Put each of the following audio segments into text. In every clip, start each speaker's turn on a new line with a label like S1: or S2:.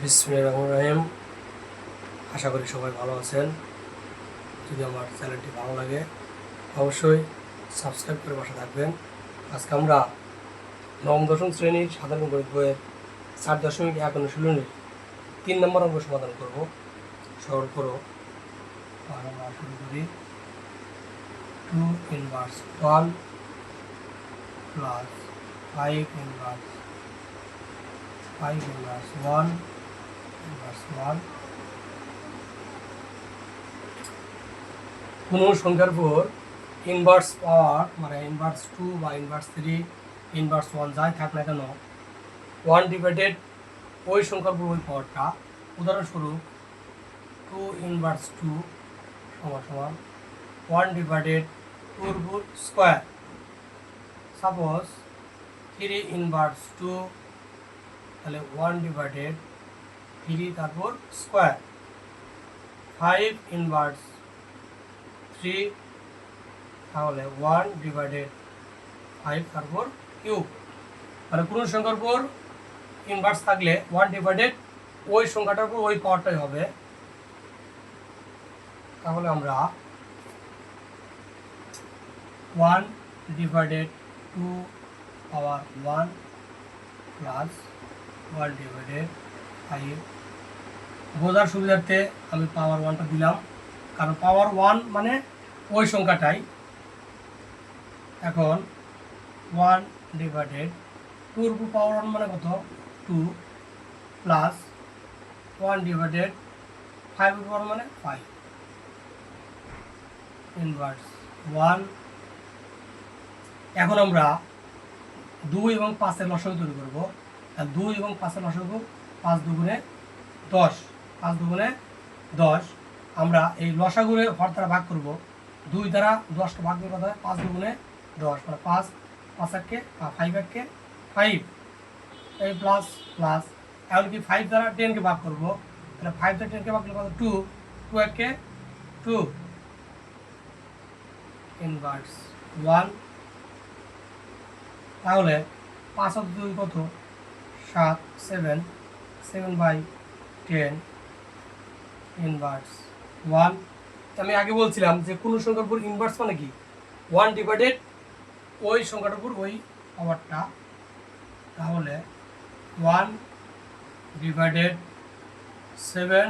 S1: রহমানির রহিম। আশা করি সবাই ভালো আছেন। যদি আমার চ্যানেলটি ভালো লাগে, অবশ্যই সাবস্ক্রাইব করে পাশে থাকবেন। আজকে আমরা নবম, দশম শ্রেণির সাধারণ গণিত বইয়ের চার দশমিক এক অনুশীলনের তিন নম্বর অঙ্ক সমাধান করব। সরল করো। আর আমরা শুরু করি। Two inverse one plus five inverse five inverse one কোনো সংখ্যার উপর ইনভার্স পাওয়ার মানে ইনভার্স টু বা ইনভার্স থ্রি ইনভার্স ওয়ান যাই থাক না কেন ওয়ান ডিভাইডেড ওই সংখ্যার উপর ওই পাওয়ারটা উদাহরণস্বরূপ টু ইনভার্স টু সমান সমান ওয়ান ডিভাইডেড টুর উপর square suppose three inverse two তাহলে ওয়ান ডিভাইডেড থ্রি তারপর স্কোয়ার ফাইভ ইনভার্স থ্রি তাহলে ওয়ান ডিভাইডেড ফাইভ তারপর কিউব মানে কোনো সংখ্যার উপর ইনভার্স থাকলে ওয়ান ডিভাইডেড ওই সংখ্যাটার উপর ওই পাওয়ারটাই হবে। তাহলে আমরা one divided two power one plus one divided five বোঝার সুবিধার্থে আমি পাওয়ার ওয়ানটা দিলাম। কারণ পাওয়ার ওয়ান মানে ওই সংখ্যাটাই। এখন ওয়ান ডিভাইডেড টুর পাওয়ার ওয়ান মানে কত? Two plus one divided five power মানে ফাইভ ইনভার্স ওয়ান এখন আমরা দুই এবং পাঁচের লসাগু তৈরি করব। দুই এবং পাঁচের লসাগু পাঁচ দুগুণে দশ। পাঁচ দুগুণে দশ। আমরা এই লসাগুনে হর দ্বারা ভাগ করব। দুই দ্বারা দশটা ভাগ কথা হয় পাঁচ দুগুণে দশ। মানে পাঁচ পাঁচ এককে ফাইভ এককে ফাইভ এই প্লাস প্লাস এমনকি ফাইভ দ্বারা টেনকে ভাগ করব? তাহলে ফাইভ দ্বারা টেনকে ভাগ কত? টু টু এককে টু ইনভার্স ওয়ান তাহলে পাঁচ দুই কত? সাত seven seven by ten inverse one আমি আগে বলছিলাম যে কোনো সংখ্যার উপর ইনভার্স মানে কি? ওয়ান ডিভাইডেড ওই সংখ্যাটার উপর ওই পাওয়ারটা তাহলে one divided seven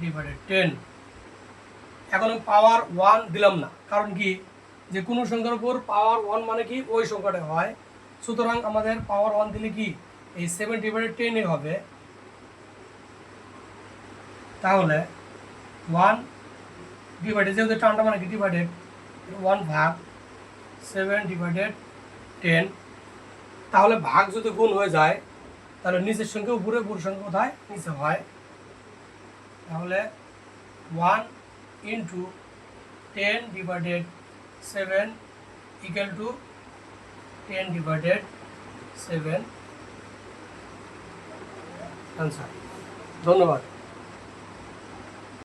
S1: divided ten এখন আমি পাওয়ার ওয়ান দিলাম না। কারণ কি? যে কোনো সংখ্যার উপর পাওয়ার ওয়ান মানে কি? ওই সংখ্যাটা হয়। সুতরাং আমাদের পাওয়ার ওয়ান দিলে কি? এই সেভেন ডিভাইডেড টেনে হবে। তাহলে ওয়ান ডিভাইডেড যেহেতু টানটা মানে কি ডিভাইডেড ওয়ান ভাগ সেভেন ডিভাইডেড টেন তাহলে ভাগ যদি গুণ হয়ে যায়, তাহলে নিচের সংখ্যা উপরে উপর সংখ্যা কোথায়? নিচে হয়। তাহলে one into ten divided seven equal to ten divided seven answer ধন্যবাদ।